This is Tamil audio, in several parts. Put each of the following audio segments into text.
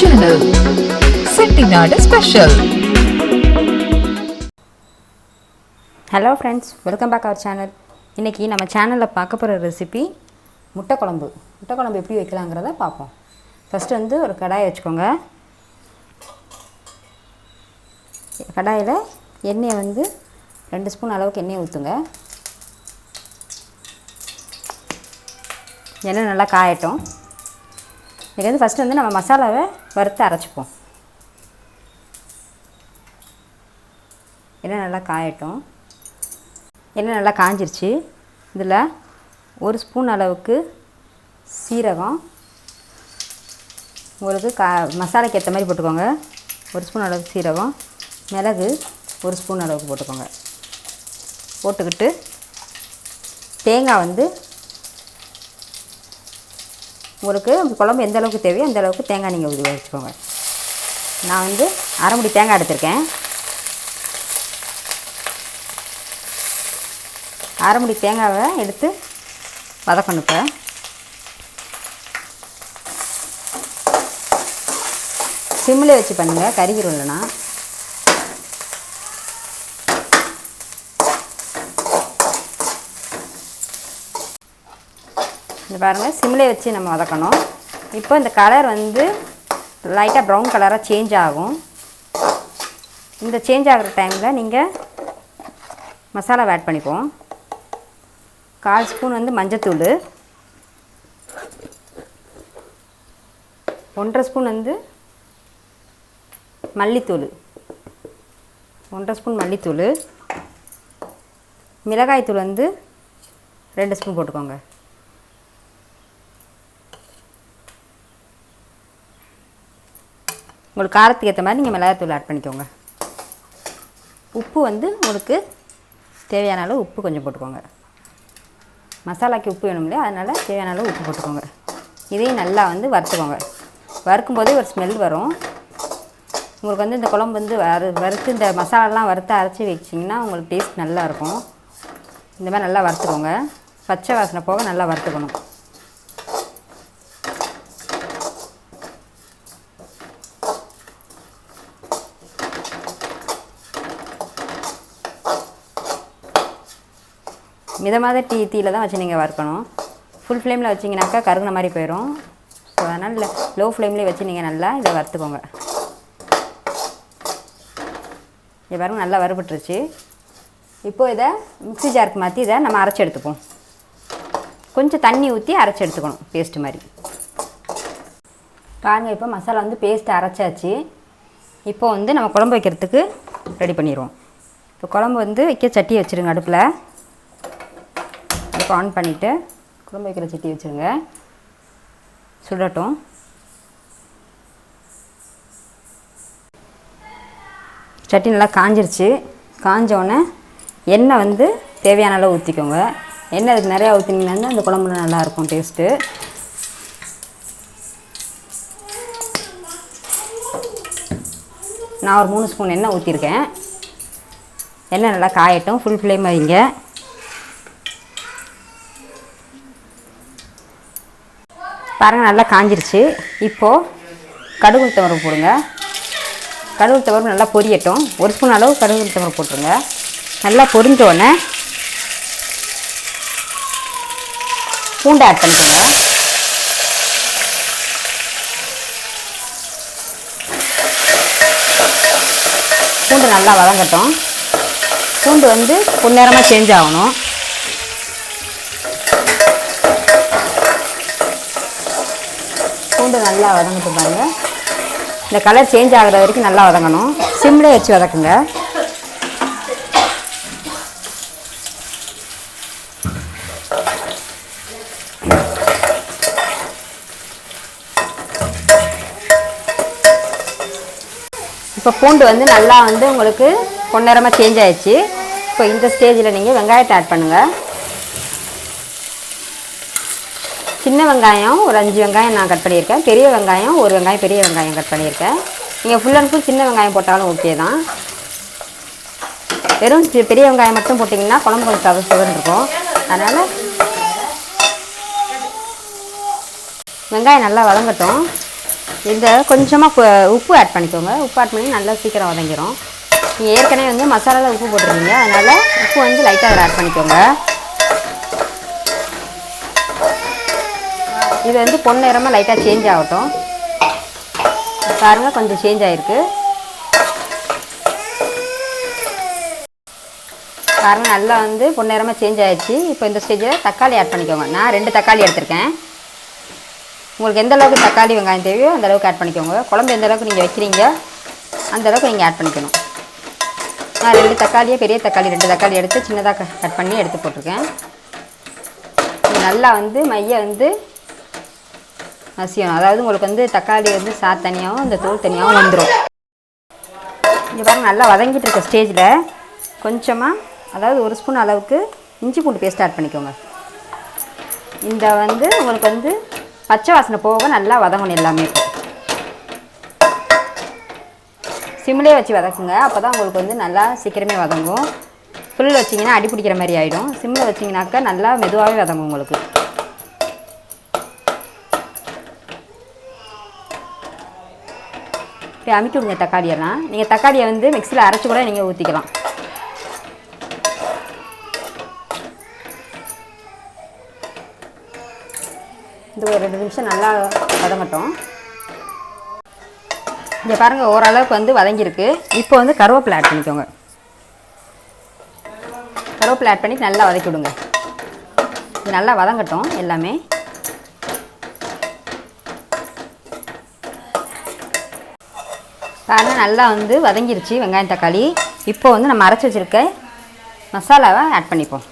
Channel Chettinad special hello friends welcome back அவர் சேனல் இன்றைக்கி நம்ம சேனலில் பார்க்க போகிற ரெசிபி முட்டை குழம்பு. முட்டை குழம்பு எப்படி வைக்கலாங்கிறத பார்ப்போம். ஃபஸ்ட்டு வந்து ஒரு கடாயை வச்சுக்கோங்க. கடாயில் எண்ணெயை வந்து ரெண்டு ஸ்பூன் அளவுக்கு எண்ணெயை ஊற்றுங்க எண்ணெய் நல்லா காயட்டும். இதுக்கு வந்து ஃபஸ்ட்டு வந்து நம்ம மசாலாவை வறுத்து அரைச்சிப்போம். எண்ணெய் நல்லா காயட்டும். எண்ணெய் நல்லா காஞ்சிருச்சு. இதில் ஒரு ஸ்பூன் அளவுக்கு சீரகம். உங்களுக்கு கா மசாலாக்கு ஏற்ற மாதிரி போட்டுக்கோங்க. ஒரு ஸ்பூன் அளவுக்கு சீரகம். மிளகு ஒரு ஸ்பூன் அளவுக்கு போட்டுக்கோங்க. போட்டுக்கிட்டு தேங்காய் வந்து உங்களுக்கு குழம்பு எந்த அளவுக்கு தேவையோ அந்த அளவுக்கு தேங்காய் நீங்கள் உதவி வச்சுக்கோங்க. நான் வந்து அரை முடி தேங்காய் எடுத்திருக்கேன். அரை முடி தேங்காவை எடுத்து வதக்கணும் இப்போ சிம்மில் வச்சு பண்ணுங்கள் கறிக்கிறோம் இல்லைனா பாருங்கள் சிம்லே வச்சு நம்ம வதக்கணும். இப்போ இந்த கலர் வந்து லைட்டாக ப்ரௌன் கலராக சேஞ்ச் ஆகும். இந்த சேஞ்ச் ஆகிற டைமில் நீங்கள் மசாலா ஆட் பண்ணிப்போம் கால் ஸ்பூன் வந்து மஞ்சத்தூள். ஒன்றரை ஸ்பூன் வந்து மல்லித்தூள். ஒன்றரை ஸ்பூன் மல்லித்தூள். மிளகாய்த்தூள் வந்து ரெண்டு ஸ்பூன் போட்டுக்கோங்க. உங்களுக்கு காரத்துக்கு ஏற்ற மாதிரி நீங்கள் மிளகாத்தூள் ஆட் பண்ணிக்கோங்க. உப்பு வந்து உங்களுக்கு தேவையான அளவு உப்பு கொஞ்சம் போட்டுக்கோங்க. மசாலாக்கு உப்பு வேணும் இல்லையா? அதனால் தேவையான அளவு உப்பு போட்டுக்கோங்க. இதையும் நல்லா வந்து வறுத்துக்கோங்க. வறுக்கும் போதே ஒரு ஸ்மெல் வரும். உங்களுக்கு வந்து இந்த குழம்பு வந்து வறு வறுத்து இந்த மசாலாலாம் வறுத்து அரைச்சி வச்சிங்கன்னா உங்களுக்கு டேஸ்ட் நல்லா இருக்கும். இந்த மாதிரி நல்லா வறுத்துக்கோங்க. பச்சை வாசனை போக நல்லா வறுத்துக்கணும். மிதமாக டீ தீயில் தான் வச்சு நீங்கள் வறுக்கணும். ஃபுல் ஃப்ளேமில் வச்சிங்கனாக்கா கருகுன மாதிரி போயிடும் ஸோ அதனால் லோ ஃப்ளேம்லேயே வச்சு நீங்கள் நல்லா இதை வறுத்துக்கோங்க. இது பாருங்கள் நல்லா வறுபட்டுருச்சு. இப்போது இதை மிக்ஸி ஜாருக்கு மாற்றி இதை நம்ம அரைச்சி எடுத்துப்போம். கொஞ்சம் தண்ணி ஊற்றி அரைச்சி எடுத்துக்கணும் பேஸ்ட்டு மாதிரி. பாருங்கள் இப்போ மசாலா வந்து பேஸ்ட்டு அரைச்சாச்சு. இப்போ வந்து நம்ம குழம்பு வைக்கிறதுக்கு ரெடி பண்ணிடுவோம். இப்போ குழம்பு வந்து வைக்க சட்டி வச்சுருங்க அடுப்பில். அடுப்பு ஆன் பண்ணிவிட்டு குழம்பு வைக்கிற சட்டி வச்சுருங்க. சுடட்டும். சட்டி நல்லா காஞ்சிருச்சு. காஞ்சோடனே எண்ணெய் வந்து தேவையான அளவு ஊற்றிக்கோங்க எண்ணெய் அதுக்கு நிறையா ஊற்றினீங்கன்னா அந்த குழம்புல நல்லாயிருக்கும் டேஸ்ட்டு நான் ஒரு மூணு ஸ்பூன் எண்ணெய் ஊற்றிருக்கேன் எண்ணெய் நல்லா காயட்டும். ஃபுல் ஃப்ளேம் வைங்க. பாருங்கள் நல்லா காஞ்சிருச்சு. இப்போது கடுகு உளுத்தம்பருப்பு போடுங்க. கடுகு உளுத்தம்பருப்பு நல்லா பொரியட்டும். ஒரு ஸ்பூன் அளவு கடுகு உளுத்தம்பருப்பு போட்டுருங்க. நல்லா பொரிஞ்சோடனே பூண்டை பூண்டு ஆட் பண்ணிக்கோங்க பூண்டு நல்லா வதங்கட்டும். பூண்டு வந்து பொன்னேரமாக சேஞ்ச் ஆகணும். பூண்டு நல்லா வதங்கிட்டு பாருங்க. இந்த கலர் சேஞ்ச் ஆகிற வரைக்கும் நல்லா வதங்கணும். சிம்லே வச்சு வதக்குங்க. இப்போ பூண்டு வந்து நல்லா வந்து உங்களுக்கு பொன்னிறமாக சேஞ்ச் ஆயிடுச்சு. இப்போ இந்த ஸ்டேஜில் நீங்கள் வெங்காயத்தை ஆட் பண்ணுங்கள் சின்ன வெங்காயம் ஒரு அஞ்சு வெங்காயம் நான் கட் பண்ணியிருக்கேன். பெரிய வெங்காயம் ஒரு வெங்காயம் பெரிய வெங்காயம் கட் பண்ணியிருக்கேன். நீங்கள் ஃபுல் அண்ட் ஃபுல் சின்ன வெங்காயம் போட்டாலும் ஓகே தான். வெறும் பெரிய வெங்காயம் மட்டும் போட்டிங்கன்னா குழம்பு கொஞ்சம் சவ இருக்கும். அதனால் வெங்காயம் நல்லா வதங்கட்டும். இந்த கொஞ்சமாக உப்பு ஆட் பண்ணிக்கோங்க. உப்பு ஆட் பண்ணி நல்லா சீக்கிரம் வதங்கிடும் நீங்கள் ஏற்கனவே வந்து மசாலாவில் உப்பு போட்டிருக்கீங்க அதனால் உப்பு வந்து லைட்டாக அதில் ஆட் பண்ணிக்கோங்க. இது வந்து பொன்னிறமாக லைட்டாக சேஞ்ச் ஆகட்டும். பாருங்கள் கொஞ்சம் சேஞ்ச் ஆகிருக்கு பாருங்க நல்லா வந்து பொன்னிறமாக சேஞ்ச் ஆகிடுச்சு இப்போ இந்த ஸ்டேஜில் தக்காளி ஆட் பண்ணிக்கோங்க. நான் ரெண்டு தக்காளி எடுத்திருக்கேன். உங்களுக்கு எந்த அளவுக்கு தக்காளி வெங்காயம் தேவையோ அந்த அளவுக்கு ஆட் பண்ணிக்கோங்க. குழம்பு எந்த அளவுக்கு நீங்கள் வைக்கிறீங்க அந்த அளவுக்கு நீங்கள் ஆட் பண்ணிக்கணும். நான் ரெண்டு தக்காளியே பெரிய தக்காளி ரெண்டு தக்காளி எடுத்து சின்னதாக கட் பண்ணி எடுத்து போட்டிருக்கேன். நல்லா வந்து மைய வந்து அசியம் அதாவது உங்களுக்கு வந்து தக்காளி வந்து சா தனியாகவும் இந்த தோல் தனியாகவும் வந்துடும் இங்கே பாருங்க நல்லா வதங்கிட்டு இருக்க ஸ்டேஜில் கொஞ்சமாக அதாவது ஒரு ஸ்பூன் அளவுக்கு இஞ்சி பூண்டு பேஸ்ட் ஆட் பண்ணிக்கோங்க. இந்த வந்து உங்களுக்கு வந்து பச்சை வாசனை போக நல்லா வதங்கணும் எல்லாமே. சிம்லேயே வச்சு வதக்குங்க. அப்போ தான் உங்களுக்கு வந்து நல்லா சீக்கிரமே வதங்கும். ஃபுல் வச்சிங்கன்னா அடி பிடிக்கிற மாதிரி ஆகிடும் சிம்மில் வச்சிங்கனாக்கா நல்லா மெதுவாகவே வதங்கும் உங்களுக்கு. இப்படி அமுக்கி விடுங்க தக்காளியெல்லாம் நீங்கள் தக்காளியை வந்து மிக்சியில் அரைச்சி கூட நீங்கள் ஊற்றிக்கலாம் இது ஒரு ரெண்டு நிமிஷம் நல்லா வதங்கட்டும். இங்கே பாருங்கள் ஓரளவுக்கு வந்து வதங்கியிருக்கு. இப்போ வந்து கருவேப்பிலை ஆட் பண்ணிக்கோங்க. கருவேப்பிலை ஆட் பண்ணி நல்லா வதக்கி விடுங்க. இது நல்லா வதங்கட்டும் எல்லாமே. பாருங்க நல்லா வந்து வதங்கிருச்சு வெங்காயம் தக்காளி. இப்போ வந்து நம்ம அரைச்சி வச்சுருக்க மசாலாவை ஆட் பண்ணிப்போம்.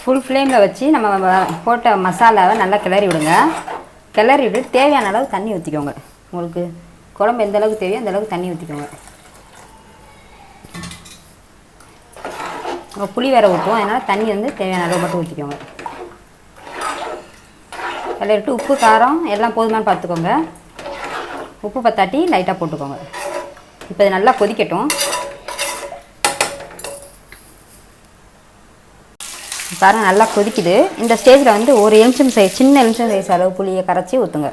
ஃபுல் ஃப்ளேமில் வச்சு நம்ம போட்ட மசாலாவை நல்லா கிளறி விடுங்க. கிளறி விட்டு தேவையான அளவு தண்ணி ஊற்றிக்கோங்க உங்களுக்கு குழம்பு எந்த அளவுக்கு தேவையோ அந்த அளவுக்கு தண்ணி ஊற்றிக்கோங்க நம்ம புளி வேற ஊற்றுவோம் அதனால் தண்ணி வந்து தேவையான அளவு மட்டும் ஊற்றிக்கோங்க கிளறிட்டு உப்பு காரம் எல்லாம் போதுமான்னு பார்த்துக்கோங்க. உப்பு பத்தாட்டி லைட்டாக போட்டுக்கோங்க. இப்போ இது நல்லா கொதிக்கட்டும். பாருங்க நல்லா கொதிக்குது. இந்த ஸ்டேஜில் வந்து ஒரு எலுமிச்சம் சைஸ் சின்ன எலுமிச்சம் சைஸ் அளவு புளியை கரைச்சி ஊற்றுங்க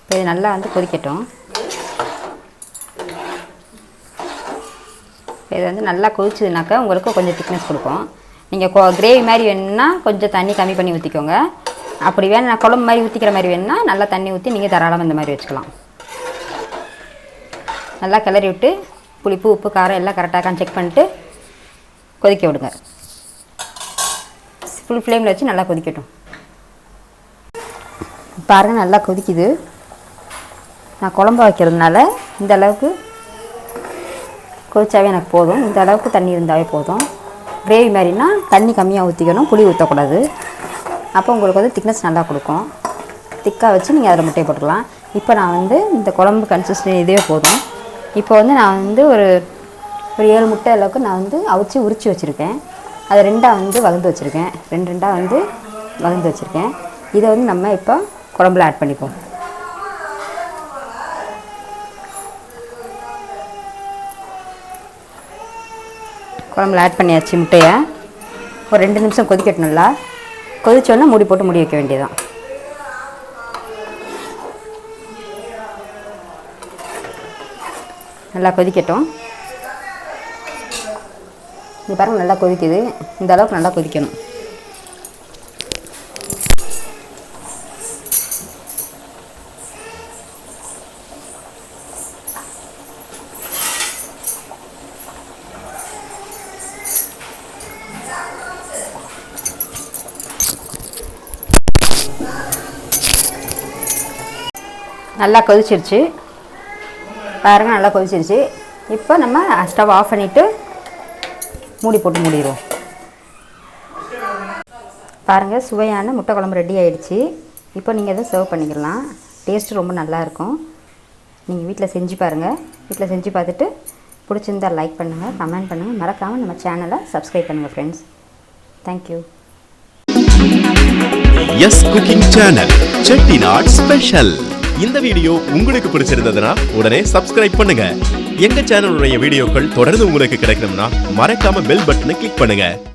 இப்போ இது நல்லா வந்து கொதிக்கட்டும். இது வந்து நல்லா கொதிச்சதுனாக்கா உங்களுக்கு கொஞ்சம் திக்னஸ் கொடுக்கும். நீங்கள் கிரேவி மாதிரி வேணும்னா கொஞ்சம் தண்ணி கம்மி பண்ணி ஊற்றிக்கோங்க அப்படி வேணும்னா குழம்பு மாதிரி ஊற்றிக்கிற மாதிரி வேணும்னா நல்லா தண்ணி ஊற்றி நீங்கள் தாராளமாக இந்த மாதிரி வச்சுக்கலாம். நல்லா கிளறி விட்டு புளிப்பு உப்பு காரம் எல்லாம் கரெக்டாக செக் பண்ணிட்டு கொதிக்க விடுங்க. ஃபுல் ஃப்ளேமில் வச்சு நல்லா கொதிக்கட்டும். பாருங்கள் நல்லா கொதிக்குது. நான் குழம்பு வைக்கிறதுனால இந்த அளவுக்கு கொதிச்சாவே எனக்கு போதும். இந்த அளவுக்கு தண்ணி இருந்தாவே போதும். கிரேவி மாதிரினா தண்ணி கம்மியாக ஊற்றிக்கணும் புளி ஊற்றக்கூடாது அப்போ உங்களுக்கு வந்து திக்னஸ் நல்லா கொடுக்கும். திக்காக வச்சு நீங்கள் அதில் முட்டையை போட்டுக்கலாம். இப்போ நான் வந்து இந்த குழம்பு கன்சிஸ்டன்சி இதே போதும். இப்போ வந்து நான் வந்து ஒரு ஒரு ஏழு முட்டை அளவுக்கு நான் வந்து அவிச்சு உரிச்சு வச்சுருக்கேன். அதை ரெண்டாக வந்து வளர்ந்து வச்சுருக்கேன். ரெண்டு ரெண்டாக வந்து வளர்ந்து வச்சுருக்கேன். இதை வந்து நம்ம இப்போ குழம்புல ஆட் பண்ணிப்போம். குழம்புல ஆட் பண்ணியாச்சு முட்டையை. ஒரு ரெண்டு நிமிஷம் கொதிக்கட்டும் நல்லா கொதிச்சோன்னா மூடி போட்டு மூடி வைக்க வேண்டியதான் நல்லா கொதிக்கட்டும். இது பாருங்கள் நல்லா கொதிக்குது. இந்த அளவுக்கு நல்லா கொதிக்கணும். நல்லா கொதிச்சிருச்சு. பாருங்கள் நல்லா கொதிச்சிருச்சு. இப்போ நம்ம ஸ்டவ் ஆஃப் பண்ணிவிட்டு மூடி போட்டு மூடிடுவோம். பாருங்கள் சுவையான முட்டை குழம்பு ரெடி ஆகிடுச்சி இப்போ நீங்கள் இதை சர்வ் பண்ணிக்கலாம். டேஸ்ட்டு ரொம்ப நல்லா இருக்கும். நீங்கள் வீட்டில் செஞ்சு பாருங்கள் வீட்டில் செஞ்சு பார்த்துட்டு பிடிச்சிருந்தா லைக் பண்ணுங்கள் கமெண்ட் பண்ணுங்கள் மறக்காமல் நம்ம சேனலை சப்ஸ்கிரைப் பண்ணுங்கள் friends thank you S cooking channel Chettinad special இந்த வீடியோ உங்களுக்கு பிடிச்சிருந்ததுன்னா உடனே சப்ஸ்கிரைப் பண்ணுங்க. எங்க சேனலுடைய வீடியோக்கள் தொடர்ந்து உங்களுக்கு கிடைக்கணும்னா மறக்காம பெல் பட்டனை கிளிக் பண்ணுங்க.